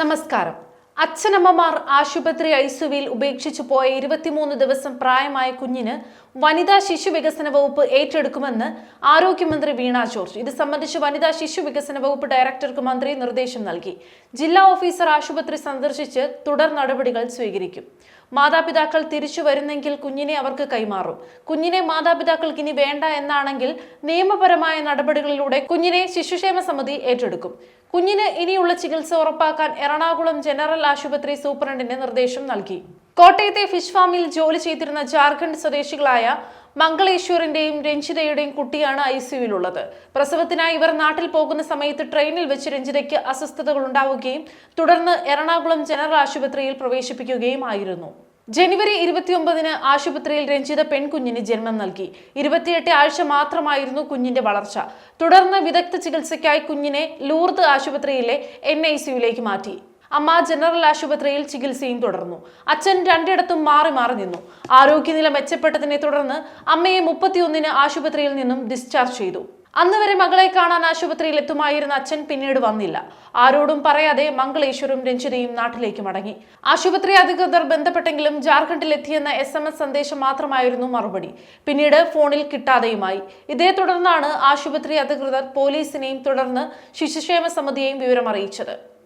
നമസ്കാരം. അച്ഛനമ്മമാർ ആശുപത്രി ഐസുവിൽ ഉപേക്ഷിച്ചു പോയ ഇരുപത്തിമൂന്ന് ദിവസം പ്രായമായ കുഞ്ഞിന് വനിതാ ശിശു വികസന വകുപ്പ് ഏറ്റെടുക്കുമെന്ന് ആരോഗ്യമന്ത്രി വീണ ജോർജ്. ഇത് സംബന്ധിച്ച് വനിതാ ശിശു വികസന വകുപ്പ് ഡയറക്ടർക്ക് മന്ത്രി നിർദ്ദേശം നൽകി. ജില്ലാ ഓഫീസർ ആശുപത്രി സന്ദർശിച്ച് തുടർ നടപടികൾ സ്വീകരിക്കും. മാതാപിതാക്കൾ തിരിച്ചു വരുന്നെങ്കിൽ കുഞ്ഞിനെ അവർക്ക് കൈമാറും. കുഞ്ഞിനെ മാതാപിതാക്കൾക്ക് ഇനി വേണ്ട എന്നാണെങ്കിൽ നിയമപരമായ നടപടികളിലൂടെ കുഞ്ഞിനെ ശിശുക്ഷേമ സമിതി ഏറ്റെടുക്കും. കുഞ്ഞിന് ഇനിയുള്ള ചികിത്സ ഉറപ്പാക്കാൻ എറണാകുളം ജനറൽ ആശുപത്രി സൂപ്രണ്ടിന് നിർദ്ദേശം നൽകി. കോട്ടയത്തെ ഫിഷ് ഫാമിൽ ജോലി ചെയ്തിരുന്ന ജാർഖണ്ഡ് സ്വദേശികളായ മംഗളേശ്വറിന്റെയും രഞ്ജിതയുടെയും കുട്ടിയാണ് ഐ സിയുവിലുള്ളത് പ്രസവത്തിനായി ഇവർ നാട്ടിൽ പോകുന്ന സമയത്ത് ട്രെയിനിൽ വെച്ച് രഞ്ജിതയ്ക്ക് അസ്വസ്ഥതകൾ ഉണ്ടാവുകയും തുടർന്ന് എറണാകുളം ജനറൽ ആശുപത്രിയിൽ പ്രവേശിപ്പിക്കുകയും ആയിരുന്നു. ജനുവരി ഇരുപത്തിയൊമ്പതിന് ആശുപത്രിയിൽ രഞ്ജിത പെൺകുഞ്ഞിന് ജന്മം നൽകി. ഇരുപത്തിയെട്ട് ആഴ്ച മാത്രമായിരുന്നു കുഞ്ഞിന്റെ വളർച്ച. തുടർന്ന് വിദഗ്ധ ചികിത്സയ്ക്കായി കുഞ്ഞിനെ ലൂർദ് ആശുപത്രിയിലെ എൻ മാറ്റി. അമ്മ ജനറൽ ആശുപത്രിയിൽ ചികിത്സയും തുടർന്നു. അച്ഛൻ രണ്ടിടത്തും മാറി മാറി നിന്നു. ആരോഗ്യനില മെച്ചപ്പെട്ടതിനെ തുടർന്ന് അമ്മയെ മുപ്പത്തിയൊന്നിന് ആശുപത്രിയിൽ നിന്നും ഡിസ്ചാർജ് ചെയ്തു. അന്ന് വരെ മകളെ കാണാൻ ആശുപത്രിയിൽ എത്തുമായിരുന്ന അച്ഛൻ പിന്നീട് വന്നില്ല. ആരോടും പറയാതെ മംഗളേശ്വരും രഞ്ജിതയും നാട്ടിലേക്ക് മടങ്ങി. ആശുപത്രി അധികൃതർ ബന്ധപ്പെട്ടെങ്കിലും ജാർഖണ്ഡിൽ എത്തിയെന്ന എസ് എം എസ് സന്ദേശം മാത്രമായിരുന്നു മറുപടി. പിന്നീട് ഫോണിൽ കിട്ടാതെയുമായി. ഇതേ തുടർന്നാണ് ആശുപത്രി അധികൃതർ പോലീസിനെയും തുടർന്ന് ശിശുക്ഷേമ സമിതിയെയും വിവരം അറിയിച്ചത്